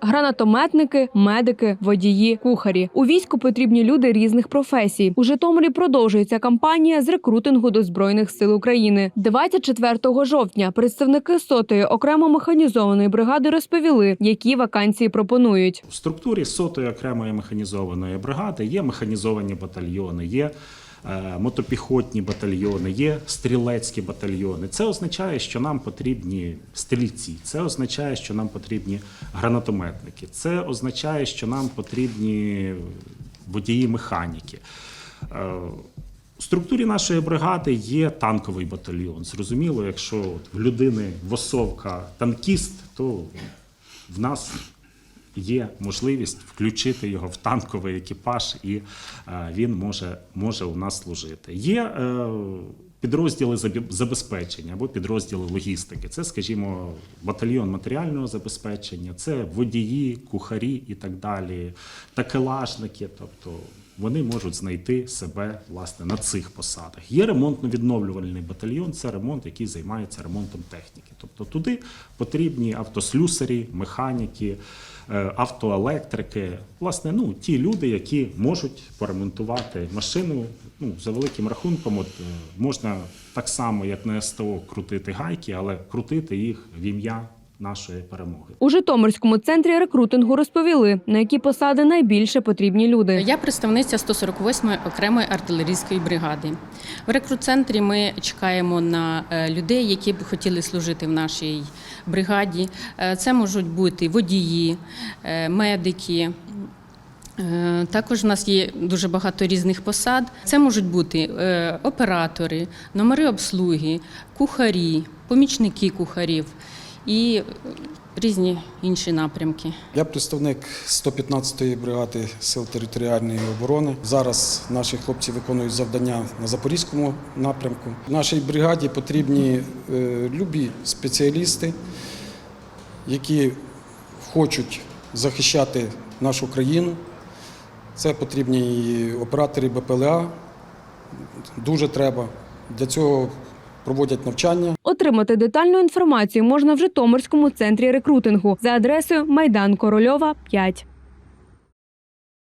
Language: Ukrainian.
гранатометники, медики, водії, кухарі. У війську потрібні люди різних професій. У Житомирі продовжується кампанія з рекрутингу до збройних сил України. 24 жовтня представники сотої окремо механізованої бригади розповіли, які вакансії пропонують. В структурі сотої окремої механізованої бригади є механізовані батальйони, є мотопіхотні батальйони, є стрілецькі батальйони. Це означає, що нам потрібні стрільці, це означає, що нам потрібні гранатометники, це означає, що нам потрібні водії механіки. Е, У структурі нашої бригади є танковий батальйон. Зрозуміло, якщо в людини восовка танкіст, то в нас є можливість включити його в танковий екіпаж, і е, він може, може у нас служити. Є е, підрозділи забезпечення або підрозділи логістики. Це, скажімо, батальйон матеріального забезпечення, це водії, кухарі і так далі, такелажники. Тобто вони можуть знайти себе власне на цих посадах. Є ремонтно-відновлювальний батальйон, це ремонт, який займається ремонтом техніки. Тобто туди потрібні автослюсарі, механіки, автоелектрики, власне, ну ті люди, які можуть поремонтувати машину. Ну за великим рахунком, от е, можна так само, як на СТО, крутити гайки, але крутити їх в ім'я нашої перемоги. У Житомирському центрі рекрутингу розповіли, на які посади найбільше потрібні люди. Я представниця 148-ї окремої артилерійської бригади. В рекрут-центрі ми чекаємо на е, людей, які б хотіли служити в нашій бригаді. Е, Це можуть бути водії, е, медики. Також в нас є дуже багато різних посад. Це можуть бути оператори, номери обслуги, кухарі, помічники кухарів і різні інші напрямки. Я представник 115-ї бригади сил територіальної оборони. Зараз наші хлопці виконують завдання на запорізькому напрямку. Нашій бригаді потрібні е, любі спеціалісти, які хочуть захищати нашу країну. Це потрібні і оператори БПЛА. Дуже треба. Для цього проводять навчання. Отримати детальну інформацію можна в Житомирському центрі рекрутингу за адресою Майдан Корольова 5.